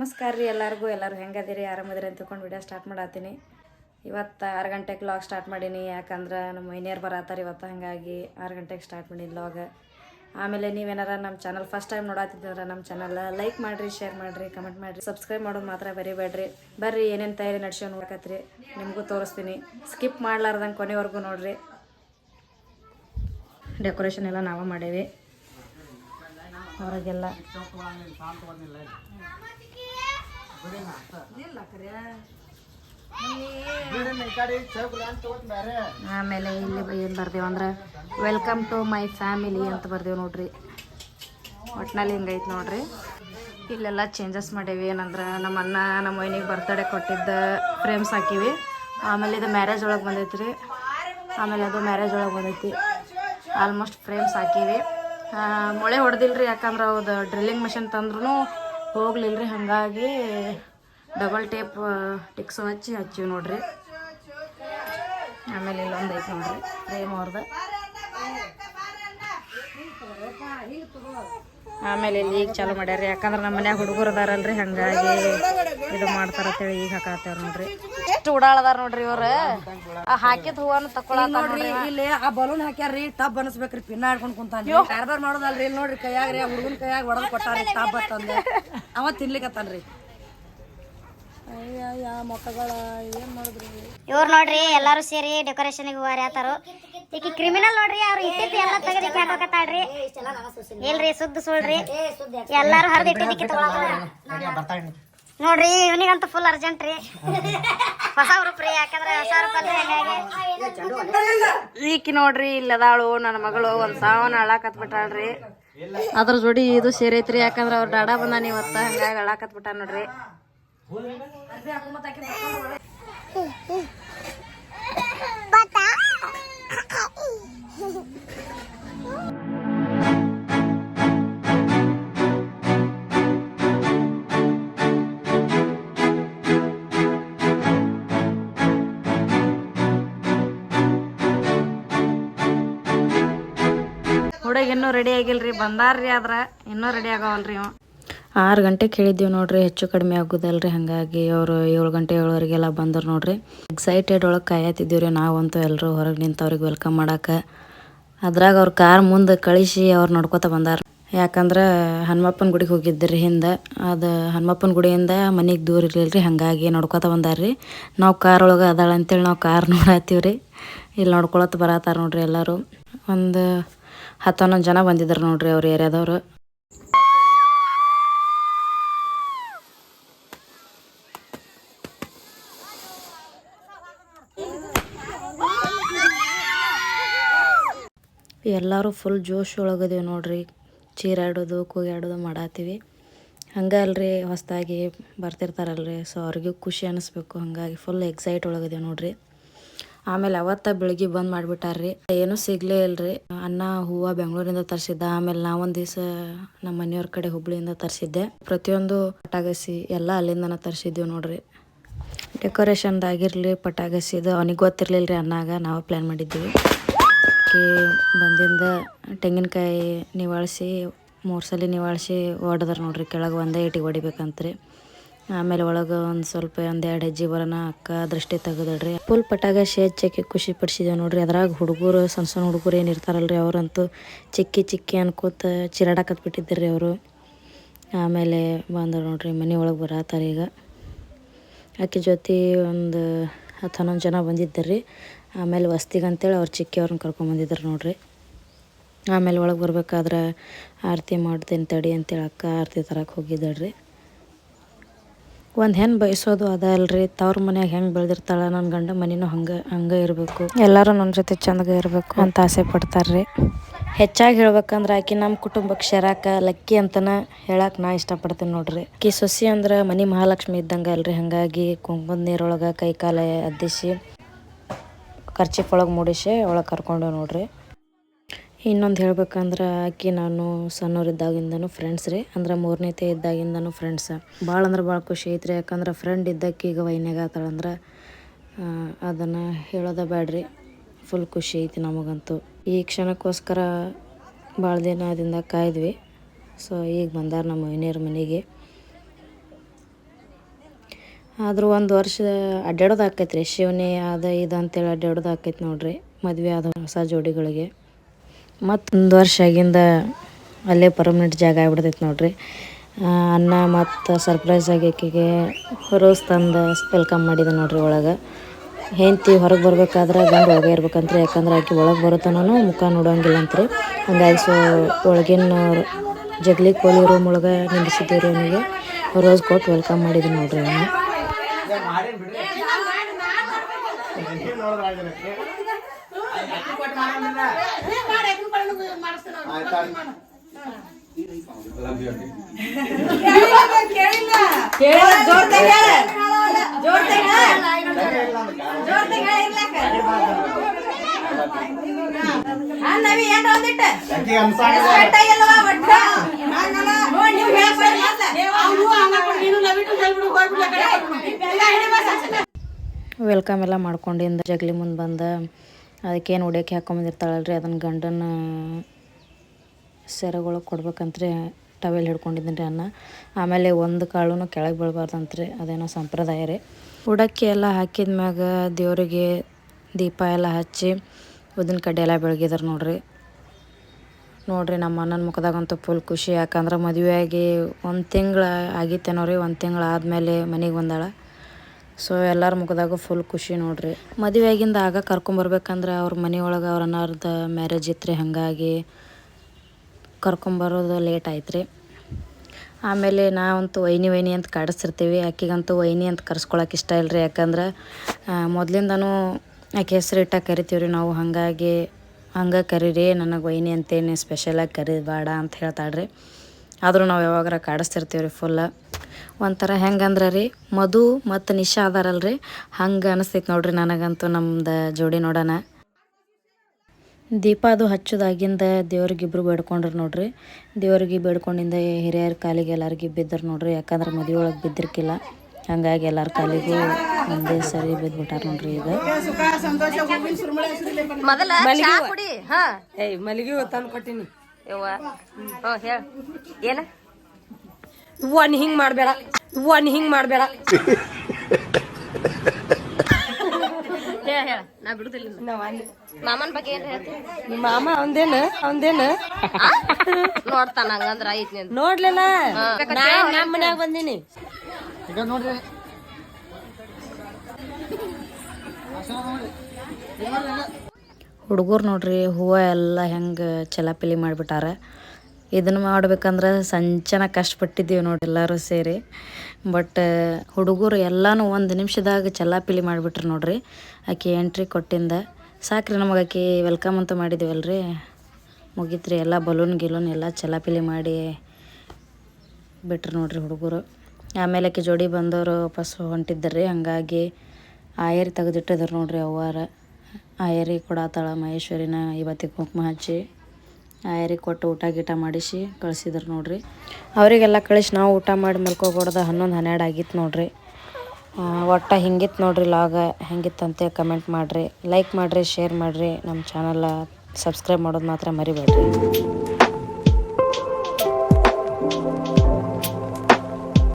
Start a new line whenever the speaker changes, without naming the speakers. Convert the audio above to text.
ನಮಸ್ಕಾರ ರೀ ಎಲ್ಲರಿಗೂ. ಎಲ್ಲರೂ ಹೆಂಗದಿರಿ? ಆರಾಮದಿರಿ ಅಂತ ತಿಳ್ಕೊಂಡು ವಿಡಿಯೋ ಸ್ಟಾರ್ಟ್ ಮಾಡತ್ತೀನಿ ಇವತ್ತು ಆರು ಗಂಟೆಗೆ ಲಾಗ್ ಸ್ಟಾರ್ಟ್ ಮಾಡೀನಿ. ಯಾಕಂದ್ರೆ ನಮ್ಮ ಮೈನಿಯರ್ ಬರತ್ತಾರೆ ಇವತ್ತು, ಹಾಗಾಗಿ ಆರು ಗಂಟೆಗೆ ಸ್ಟಾರ್ಟ್ ಮಾಡೀನಿ ಲಾಗ ಆಮೇಲೆ ನೀವೇನಾರ ನಮ್ಮ ಚಾನಲ್ ಫಸ್ಟ್ ಟೈಮ್ ನೋಡತ್ತಿದ್ರೆ ನಮ್ಮ ಚಾನಲ್ ಲೈಕ್ ಮಾಡಿರಿ ಶೇರ್ ಮಾಡಿರಿ ಕಮೆಂಟ್ ಮಾಡಿರಿ. ಸಬ್ಸ್ಕ್ರೈಬ್ ಮಾಡೋದು ಮಾತ್ರ ಬರೀಬೇಡ್ರಿ. ಬರ್ರಿ, ಏನೇನು ತಯಾರಿ ನಡೆಸೋ ನೋಡಕತ್ರಿ ನಿಮಗೂ ತೋರಿಸ್ತೀನಿ. ಸ್ಕಿಪ್ ಮಾಡ್ಲಾರ್ದಂಗೆ ಕೊನೆವರೆಗೂ ನೋಡಿರಿ. ಡೆಕೋರೇಷನ್ ಎಲ್ಲ ನಾವೇ ಮಾಡೇವಿ. ಹೊರಗೆಲ್ಲ ಆಮೇಲೆ ಇಲ್ಲಿ ಏನು ಬರ್ದೇವು ಅಂದ್ರೆ ವೆಲ್ಕಮ್ ಟು ಮೈ ಫ್ಯಾಮಿಲಿ ಅಂತ ಬರ್ದೇವು ನೋಡ್ರಿ. ಒಟ್ನಲ್ಲಿ ಹಿಂಗೈತೆ ನೋಡ್ರಿ. ಇಲ್ಲೆಲ್ಲ ಚೇಂಜಸ್ ಮಾಡೇವಿ. ಏನಂದ್ರೆ, ನಮ್ಮ ಅಣ್ಣ ನಮ್ಮ ಮೈನಿಗೆ ಬರ್ತಡೇ ಕೊಟ್ಟಿದ್ದ ಫ್ರೇಮ್ಸ್ ಹಾಕಿವಿ. ಆಮೇಲೆ ಇದು ಮ್ಯಾರೇಜ್ ಒಳಗೆ ಬಂದೈತಿ ರೀ ಆಮೇಲೆ ಅದು ಮ್ಯಾರೇಜ್ ಒಳಗೆ ಬಂದೈತಿ. ಆಲ್ಮೋಸ್ಟ್ ಫ್ರೇಮ್ಸ್ ಹಾಕಿವಿ. ಮೊಳೆ ಹೊಡೆದಿಲ್ರಿ, ಯಾಕಂದ್ರೆ ಅದು ಡ್ರಿಲ್ಲಿಂಗ್ ಮಷಿನ್ ತಂದ್ರೂ ಹೋಗ್ಲಿಲ್ರಿ, ಹಾಗಾಗಿ ಡಬಲ್ ಟೇಪ್ ಟಿಕ್ಸ್ ಹಚ್ಚಿ ಹಚ್ಚಿವಿ ನೋಡ್ರಿ. ಆಮೇಲೆ ಇಲ್ಲೊಂದು ಐತೆ ನೋಡ್ರಿ ಫ್ರೇಮ್ ಅವ್ರದ್ದು ಆಮೇಲೆ ಇಲ್ಲಿ ಈಗ ಚಾಲು ಮಾಡ್ಯಾರ ಯಾಕಂದ್ರೆ ನಮ್ಮ ಮನ್ಯಾಗ ಹುಡುಗರು ಅದಾರಲ್ರಿ, ಹಂಗಾಗಿ ಇದು ಮಾಡ್ತಾರ ಅಂತೇಳಿ ಈಗ ಹಾಕತ್ತಾರ ನೋಡ್ರಿ. ಎಷ್ಟು ಉಡಾಳದಾರ ನೋಡ್ರಿ ಇವ್ರ? ಹಾಕಿದ ಹೂವನ್ನ ತಕೊಳತ್ತಾರ ನೋಡ್ರಿ
ಇಲ್ಲಿ ಆ ಬಲೂನ್ ಹಾಕ್ಯಾರ್ರಿ ಟಬ್ ಅನಿಸ್ಬೇಕ್ರಿ ಪಿನ್ನ ಆಡ್ಕೊಂಡ್ ಕುಂತಾನ್ರಿ ಕಾರ್ಬಾರ್ ಮಾಡೋದಲ್ರಿ ಇಲ್ಲಿ ನೋಡ್ರಿ ಕೈಯಾಗ್ರಿ ಆ ಹುಡುಗನ್ ಕೈಯಾಗ ಒಡದ್ ಕೊಟ್ಟಾರಿ ಟಬ್ ಅಂತಂದ ಅವ ತಿನ್ಲಿಕತ್ತಾನ್ರಿ. ಅಯ್ಯ ಮಕ್ಕಳ ಏನ್ ಮಾಡಿದ್ರಿ?
ಇವ್ರು ನೋಡ್ರಿ ಎಲ್ಲಾರು ಸೇರಿ ಡೆಕೋರೇಷನ್ ಹೋಗಾರ ಆತಾರು ಈಕಿ ಕ್ರಿಮಿನಲ್ ನೋಡ್ರಿ ಅವ್ರು ಇಟ್ಟಿದ್ದು ಎಲ್ಲ ತೆಗೆದು ಹಾಕೋಕತ್ತಾಳ್ರಿ. ಇಲ್ರಿ ಸುದ್ದ ಸುಳ್ರಿ. ಎಲ್ಲಾರು ಹರಿದು ಇಟ್ಟಿದ್ದಕ್ಕೆ ನೋಡ್ರಿ, ಇವನಿಗಂತ ಫುಲ್ ಅರ್ಜೆಂಟ್ ರೀ. ಹೊಸ ರೂಪ್ ರೀ ಯಾಕಂದ್ರೆ ಹೊಸ ಹಂಗಾಗಿ
ಈಕಿ ನೋಡ್ರಿ, ಇಲ್ಲದಾಳು, ನನ್ನ ಮಗಳು, ಒಂದ್ ಸಾವನ್ನ ಅಳಾಕತ್ ಬಿಟ್ಟಾಳ್ರಿ ಅದ್ರ ಜೋಡಿ ಇದು ಸೇರೈತ್ರಿ, ಯಾಕಂದ್ರೆ ಅವ್ರ ಡಾಡಾ ಬಂದಾನ ಇವತ್ತ, ಹಂಗಾಗಿ ಅಳಾಕತ್ ಬಿಟ್ಟ ನೋಡ್ರಿ. ಹುಡುಗ ಇನ್ನೂ ರೆಡಿ ಆಗಿಲ್ರಿ, ಬಂದಾರ್ರಿ ಆದ್ರ ಇನ್ನೂ ರೆಡಿ ಆಗವಲ್ರಿ ಇವ. ಆರು ಗಂಟೆಗೆ ಕೇಳಿದ್ದೀವಿ ನೋಡ್ರಿ, ಹೆಚ್ಚು ಕಡಿಮೆ ಆಗೋದಲ್ರಿ, ಹಾಗಾಗಿ ಅವರು ಏಳು ಗಂಟೆ ಏಳುವರೆಗೆಲ್ಲ ಬಂದರು ನೋಡ್ರಿ. ಎಕ್ಸೈಟೆಡ್ ಒಳಗೆ ಕಾಯತ್ತಿದ್ದೀವಿ ರೀ ನಾವಂತೂ ಎಲ್ಲರೂ ಹೊರಗೆ ನಿಂತವ್ರಿಗೆ ವೆಲ್ಕಮ್ ಮಾಡಕ್ಕೆ ಅದ್ರಾಗ ಅವ್ರ ಕಾರ್ ಮುಂದೆ ಕಳಿಸಿ ಅವ್ರು ನೋಡ್ಕೊತ ಬಂದಾರ ಯಾಕಂದ್ರೆ ಹನುಮಪ್ಪನ ಗುಡಿಗೆ ಹೋಗಿದ್ದಿರಿ ಹಿಂದೆ, ಅದು ಹನುಮಪ್ಪನ ಗುಡಿಯಿಂದ ಮನೆಗೆ ದೂರ ಇರಲಿಲ್ಲ ಹಾಗಾಗಿ ನೋಡ್ಕೊತ ಬಂದಾರ್ರಿ. ನಾವು ಕಾರ್ ಒಳಗೆ ಅದಾಳ ಅಂತೇಳಿ ನಾವು ಕಾರ್ ನೋಡತ್ತೀವಿ ರೀ ಇಲ್ಲಿ ನೋಡ್ಕೊಳತ್ತ ಬರತ್ತಾರ ನೋಡ್ರಿ ಎಲ್ಲರೂ. ಒಂದು ಹತ್ತು ಹನ್ನೊಂದು ಜನ ಬಂದಿದ್ರು ನೋಡ್ರಿ ಅವ್ರ ಏರಿಯಾದವರು. ಎಲ್ಲರೂ ಫುಲ್ ಜೋಶ್ ಒಳಗದೀವಿ ನೋಡ್ರಿ. ಚೀರಾಡೋದು ಕೂಗಾಡೋದು ಮಾಡಾತೀವಿ ಹಂಗೆ ಅಲ್ರಿ, ಹೊಸದಾಗಿ ಬರ್ತಿರ್ತಾರಲ್ರಿ. ಸೊ ಅವ್ರಿಗೂ ಖುಷಿ ಅನಿಸ್ಬೇಕು. ಹಾಗಾಗಿ ಫುಲ್ ಎಕ್ಸೈಟ್ ಒಳಗದೀವಿ ನೋಡ್ರಿ. ಆಮೇಲೆ ಅವತ್ತ ಬೆಳಿಗ್ಗೆ ಬಂದ್ ಮಾಡ್ಬಿಟ್ಟಾರ್ರಿ. ಏನು ಸಿಗ್ಲೇ ಇಲ್ರಿ. ಅನ್ನ, ಹೂವು ಬೆಂಗಳೂರಿಂದ ತರಿಸಿದ್ದ. ಆಮೇಲೆ ನಾವೊಂದು ದಿವಸ ನಮ್ಮ ಮನೆಯವ್ರ ಕಡೆ ಹುಬ್ಳಿಯಿಂದ ತರಿಸಿದ್ದೆ. ಪ್ರತಿಯೊಂದು ಪಟಾಗಸಿ ಎಲ್ಲ ಅಲ್ಲಿಂದನ ತರಿಸಿದ್ದೀವಿ ನೋಡ್ರಿ. ಡೆಕೋರೇಷನ್ದಾಗಿರಲಿ ಪಟಾಗಸಿದು ಅವನಿಗೆ ಗೊತ್ತಿರಲಿಲ್ಲ ರೀ ಅನ್ನಾಗ ನಾವು ಪ್ಲ್ಯಾನ್ ಮಾಡಿದ್ದೀವಿ. ಬಂದಿಂದ ತೆಂಗಿನಕಾಯಿ ನಿವಾಳಿಸಿ, ಮೂರು ನಿವಾಳಿಸಿ ಹೊಡೆದ್ರ ನೋಡ್ರಿ. ಕೆಳಗೆ ಒಂದೇ ಇಟ್ಟಿಗೆ ಹೊಡಿಬೇಕಂತ್ರಿ ಆಮೇಲೆ ಒಳಗೆ ಒಂದು ಸ್ವಲ್ಪ ಒಂದು ಎರಡು ಹೆಜ್ಜೆ ಬರೋಣ ಅಕ್ಕ ದೃಷ್ಟಿ ತೆಗೆದಳ್ರಿ. ಫುಲ್ ಶೇಜ್ ಚಕ್ಕಿ ಖುಷಿ ಪಡಿಸಿದೇವೆ ನೋಡ್ರಿ. ಅದ್ರಾಗ ಹುಡುಗರು ಸಣ್ಣ ಸಣ್ಣ ಹುಡುಗರು ಏನು ಇರ್ತಾರಲ್ರಿ ಅವರಂತೂ ಚಿಕ್ಕಿ ಚಿಕ್ಕಿ ಅನ್ಕೋತ ಚಿರಾಡಕತ್ ಬಿಟ್ಟಿದ್ರಿ ಅವರು. ಆಮೇಲೆ ಬಂದರು ನೋಡ್ರಿ ಮನೆ ಒಳಗೆ ಬರತ್ತಾರೆ ಈಗ. ಆಕೆ ಜೊತೆ ಒಂದು ಹತ್ತು ಹನ್ನೊಂದು ಜನ ಬಂದಿದ್ದರಿ ಆಮೇಲೆ ವಸ್ತಿಗೆ ಅಂತೇಳಿ ಅವ್ರು ಚಿಕ್ಕಿಯವ್ರನ್ನ ಕರ್ಕೊಂಬಂದಿದ್ರು ನೋಡ್ರಿ. ಆಮೇಲೆ ಒಳಗೆ ಬರ್ಬೇಕಾದ್ರೆ ಆರತಿ ಮಾಡ್ತೀನಿ ತಡಿ ಅಂತೇಳಿ ಅಕ್ಕ ಆರತಿ ತರಕ್ಕೆ ಹೋಗಿದ್ದಳ್ರಿ. ಒಂದು ಹೆಣ್ಣು ಬಯಸೋದು ಅದ ಅಲ್ರಿ. ತವ್ರ ಮನ್ಯಾಗ ಹೆಂಗೆ ಬೆಳೆದಿರ್ತಾಳೆ ನನ್ನ ಗಂಡ ಮನೆನೂ ಹಂಗೆ ಹಂಗೆ ಇರಬೇಕು. ಎಲ್ಲರೂ ನನ್ನ ಜೊತೆ ಚಂದಗೆ ಇರಬೇಕು ಅಂತ ಆಸೆ ಪಡ್ತಾರ್ರಿ. ಹೆಚ್ಚಾಗಿ ಹೇಳ್ಬೇಕಂದ್ರೆ ಆಕಿ ನಮ್ಮ ಕುಟುಂಬಕ್ಕೆ ಶರಾಕ ಲಕ್ಕಿ ಅಂತನ ಹೇಳಕ್ಕೆ ನಾ ಇಷ್ಟಪಡ್ತೀನಿ ನೋಡ್ರಿ. ಆಕಿ ಸೊಸಿ ಅಂದ್ರೆ ಮನಿ ಮಹಾಲಕ್ಷ್ಮಿ ಇದ್ದಂಗೆ ಅಲ್ರಿ. ಹಂಗಾಗಿ ಕುಂಕುಮದ ನೀರೊಳಗೆ ಕೈಕಾಲ ಅದ್ದಿಸಿ ಖರ್ಚಿಫ್ ಒಳಗೆ ಮೂಡಿಸಿ ಒಳಗೆ ಕರ್ಕೊಂಡು ನೋಡ್ರಿ. ಇನ್ನೊಂದು ಹೇಳ್ಬೇಕಂದ್ರೆ, ಆಕೆ ನಾನು ಸಣ್ಣವರಿದ್ದಾಗಿಂದನು ಫ್ರೆಂಡ್ಸ್ ರೀ. ಅಂದ್ರೆ ಮೂರನೇತೆ ಇದ್ದಾಗಿಂದನು ಫ್ರೆಂಡ್ಸ್ ಭಾಳ ಅಂದ್ರೆ ಭಾಳ ಖುಷಿ ಐತ್ರಿ. ಯಾಕಂದ್ರೆ ಫ್ರೆಂಡ್ ಇದ್ದಕ್ಕೆ ಈಗ ವೈನ್ಯಾಗ ಆತಾಳಂದ್ರೆ ಅದನ್ನು ಹೇಳೋದೇ ಬೇಡ್ರಿ ಫುಲ್ ಖುಷಿ ಐತಿ ನಮಗಂತೂ. ಈ ಕ್ಷಣಕ್ಕೋಸ್ಕರ ಭಾಳ ದಿನದಿಂದ ಕಾಯ್ದ್ವಿ. ಸೊ ಈಗ ಬಂದಾರ ನಮ್ಮ ವೈನಿಯರ ಮನೆಗೆ. ಆದರೂ ಒಂದು ವರ್ಷ ಅಡ್ಡಾಡೋದು ಆಕೈತೆ ರೀ ಶಿವನೇ ಅದ ಇದು ಅಂತೇಳಿ ಅಡ್ಡಾಡೋದು ಆಕೈತೆ ನೋಡ್ರಿ. ಮದುವೆ ಆದ ಹೊಸ ಜೋಡಿಗಳಿಗೆ. ಮತ್ತೊಂದು ವರ್ಷ ಆಗಿಂದ ಅಲ್ಲೇ ಪರ್ಮನೆಂಟ್ ಜಾಗ ಆಗ್ಬಿಡ್ತೈತೆ ನೋಡ್ರಿ. ಅನ್ನ ಮತ್ತು ಸರ್ಪ್ರೈಸ್ ಆಗಿ ಆಕೆಗೆ ರೋಸ್ ತಂದು ವೆಲ್ಕಮ್ ಮಾಡಿದೆ ನೋಡ್ರಿ ಒಳಗೆ. ಹೆಂಡ್ತಿ ಹೊರಗೆ ಬರ್ಬೇಕಾದ್ರೆ ಗಂಡು ಒಳಗೆ ಇರ್ಬೇಕಂತ್ರಿ, ಯಾಕಂದ್ರೆ ಆಕೆ ಒಳಗೆ ಬರುತ್ತಾನೂ ಮುಖ ನೋಡೋಂಗಿಲ್ಲ ಅಂತ್ರಿ ಹಂಗಾಗಿ ಸೊ ಒಳಗಿನ ಜಗ್ಲಿ ಕೋಳಿ ರೂಮ್ ಒಳಗೆ ನಿಂದಿಸಿದ್ದೀವಿ ಅವನಿಗೆ. ರೋಸ್ ಕೊಟ್ಟು ವೆಲ್ಕಮ್ ಮಾಡಿದ್ವಿ ನೋಡ್ರಿ ಅವನು. ವೆಲ್ಕಮ್ ಎಲ್ಲ ಮಾಡ್ಕೊಂಡಿಂದ ಜಗ್ಲಿ ಮುಂದೆ ಬಂದ ಅದಕ್ಕೇನು ಉಡ್ಯಕ್ಕೆ ಹಾಕೊಂಬಂದಿರ್ತಾಳಲ್ರಿ ಅದನ್ನು ಗಂಡನ ಸೆರಗೊಳಗೆ ಕೊಡ್ಬೇಕಂತ್ರಿ ಟವೆಲ್ ಹಿಡ್ಕೊಂಡಿದ್ದೀನಿ ರೀ ಅನ್ನ. ಆಮೇಲೆ ಒಂದು ಕಾಳು ಕೆಳಗೆ ಬೀಳಬಾರ್ದಂತ್ರಿ, ಅದೇನೋ ಸಂಪ್ರದಾಯ ರೀ. ಉಡಕ್ಕೆ ಎಲ್ಲ ಹಾಕಿದ ಮ್ಯಾಗ ದೇವರಿಗೆ ದೀಪ ಎಲ್ಲ ಹಚ್ಚಿ ಉದ್ದಿನ ಕಡ್ಡಿ ಎಲ್ಲ ಬೆಳಗಿದ್ರು ನೋಡ್ರಿ. ನೋಡ್ರಿ ನಮ್ಮ ಅಣ್ಣನ ಮುಖದಾಗಂತೂ ಫುಲ್ ಖುಷಿ, ಯಾಕಂದ್ರೆ ಮದುವೆಯಾಗಿ ಒಂದು ತಿಂಗಳು ಆಗಿತ್ತೇನೋ ರೀ, ಒಂದು ತಿಂಗಳು ಆದಮೇಲೆ ಮನೆಗೆ ಬಂದಾಳ. ಸೊ ಎಲ್ಲರ ಮುಖದಾಗೂ ಫುಲ್ ಖುಷಿ ನೋಡ್ರಿ. ಮದುವೆ ಆಗಿಂದ ಆಗ ಕರ್ಕೊಂಬರ್ಬೇಕಂದ್ರೆ ಅವ್ರ ಮನೆಯೊಳಗೆ ಅವ್ರ ಅನ್ನೋರ್ದ ಮ್ಯಾರೇಜ್ ಇತ್ತು ರೀ ಹಾಗಾಗಿ ಕರ್ಕೊಂಬರೋದು ಲೇಟ್ ಆಯ್ತು ರೀ ಆಮೇಲೆ ನಾವಂತೂ ವೈನಿ ವೈನಿ ಅಂತ ಕಾಡಿಸ್ತಿರ್ತೀವಿ. ಆಕೆಗಂತೂ ವೈನಿ ಅಂತ ಕರ್ಸ್ಕೊಳಕ್ಕೆ ಇಷ್ಟ ಇಲ್ಲ ರೀ ಯಾಕಂದ್ರೆ ಮೊದಲಿಂದನೂ ಆಕೆ ಹೆಸರು ಇಟ್ಟ ಕರಿತೀವಿ ರೀ ನಾವು. ಹಾಗಾಗಿ ಹಂಗೆ ಕರೀರಿ, ನನಗೆ ವೈನಿ ಅಂತೇನು ಸ್ಪೆಷಲಾಗಿ ಕರಿಬೇಡ ಅಂತ ಹೇಳ್ತಾಳ್ರಿ. ಆದರೂ ನಾವು ಯಾವಾಗಾರ ಕಾಡಿಸ್ತಿರ್ತೀವಿ ರೀ ಫುಲ್ಲ ಒಂಥರ ಹೆಂಗಂದ್ರೆ ರೀ ಮಧು ಮತ್ತು ನಿಶಾ ಅದಾರಲ್ರಿ ಹಂಗೆ ಅನಿಸ್ತೈತೆ ನೋಡ್ರಿ ನನಗಂತೂ ನಮ್ದು ಜೋಡಿ ನೋಡೋಣ ದೀಪ ಅದು ಹಚ್ಚೋದಾಗಿಂದ ದೇವ್ರಿಗಿಬ್ರು ಬೇಡ್ಕೊಂಡ್ರು ನೋಡ್ರಿ. ದೇವ್ರಿಗೆ ಬೇಡ್ಕೊಂಡಿಂದ ಹಿರಿಯರ ಕಾಲಿಗೆ ಎಲ್ಲರಿಗೆ ಬಿದ್ದರು ನೋಡ್ರಿ ಯಾಕಂದ್ರೆ ಮದುವೆ ಒಳಗೆ ಬಿದ್ದಿರ್ಕಿಲ್ಲ. ಹಂಗಾಗಿ ಎಲ್ಲರ ಕಾಲಿಗೂ ಒಂದೇ ಸರಿ ಬಿದ್ಬಿಟ್ಟಾರ ನೋಡ್ರಿ ಈಗ.
ಮಲಗಿ ತಂದು ಕೊಟ್ಟಿನಿ.
ಏನ?
ಒನ್ ಹಿಂಗ್ ಮಾಡ್ಬೇಡ. ಒನ್ ಹಿಂಗ್ ಮಾಡ್ಬೇಡ.
ಹೇಳ ಹೇಳ ನಾ ಬಿಡುದಿಲ್ಲ ಇನ್ನು. ಮಾಮನ್ ಬಗ್ಗೆ ಏನ್ ಹೇಳ್ತಿ?
ನಿಮ್ಮ ಮಾಮ ಅವಂದೇನ ಅವಂದೇನ?
ನೋಡ್ತಾನ ಹಂಗಂದ್ರ ಐತ್
ನೋಡ್ಲಿಲ್ಲ ನಮ್ಮ ಮನ್ಯಾಗ ಬಂದೀನಿ.
ಹುಡುಗರು ನೋಡ್ರಿ ಹೂವು ಎಲ್ಲ ಹೆಂಗೆ ಚಲಾಪಿಲಿ ಮಾಡಿಬಿಟ್ಟಾರ. ಇದನ್ನು ಮಾಡ್ಬೇಕಂದ್ರೆ ಸಂಚನ ಕಷ್ಟಪಟ್ಟಿದ್ದೀವಿ ನೋಡಿ ಎಲ್ಲರೂ ಸೇರಿ. ಬಟ್ ಹುಡುಗರು ಎಲ್ಲನೂ ಒಂದು ನಿಮಿಷದಾಗ ಚಲ್ಲಾಪಿಲಿ ಮಾಡಿಬಿಟ್ರು ನೋಡ್ರಿ. ಆಕೆ ಎಂಟ್ರಿ ಕೊಟ್ಟಿಂದ. ಸಾಕ್ರಿ ನಮಗೆ ಆಕೆ ವೆಲ್ಕಮ್ ಅಂತ ಮಾಡಿದ್ದೀವಲ್ರಿ ಮುಗೀತ್ರಿ, ಎಲ್ಲ ಬಲೂನ್ ಗಿಲೂನ್ ಎಲ್ಲ ಚಲಾಪಿಲಿ ಮಾಡಿ ಬಿಟ್ರು ನೋಡ್ರಿ ಹುಡುಗರು. ಆಮೇಲೆ ಆಕೆ ಜೋಡಿ ಬಂದವರು ವಾಪಸ್ ಹೊಂಟಿದ್ದರ್ರಿ. ಹಂಗಾಗಿ ಆಯರಿ ತೆಗೆದಿಟ್ಟಿದ್ರು ನೋಡ್ರಿ ಅವ್ವಾರ. ಆಯರಿ ಕೊಡಾತಾಳ ಮಹೇಶ್ವರಿನ, ಇವತ್ತಿಗೆ ಕುಂಕುಮ ಹಚ್ಚಿ. ಆಯರಿಗೆ ಕೊಟ್ಟು ಊಟ ಗೀಟ ಮಾಡಿಸಿ ಕಳಿಸಿದ್ರು ನೋಡ್ರಿ. ಅವರಿಗೆಲ್ಲ ಕಳಿಸಿ ನಾವು ಊಟ ಮಾಡಿ ಮಲ್ಕೋಬಾರ್ದು. ಹನ್ನೊಂದು ಹನ್ನೆರಡು ಆಗಿತ್ತು ನೋಡ್ರಿ. ಒಟ್ಟು ಹಿಂಗಿತ್ತು ನೋಡ್ರಿ ಲಾಗ. ಹೆಂಗಿತ್ತಂತೆ ಕಮೆಂಟ್ ಮಾಡಿರಿ. ಲೈಕ್ ಮಾಡಿರಿ ಶೇರ್ ಮಾಡಿರಿ. ನಮ್ಮ ಚಾನಲ್ಲ ಸಬ್ಸ್ಕ್ರೈಬ್ ಮಾಡೋದು ಮಾತ್ರ ಮರಿಬೇಡ್ರಿ.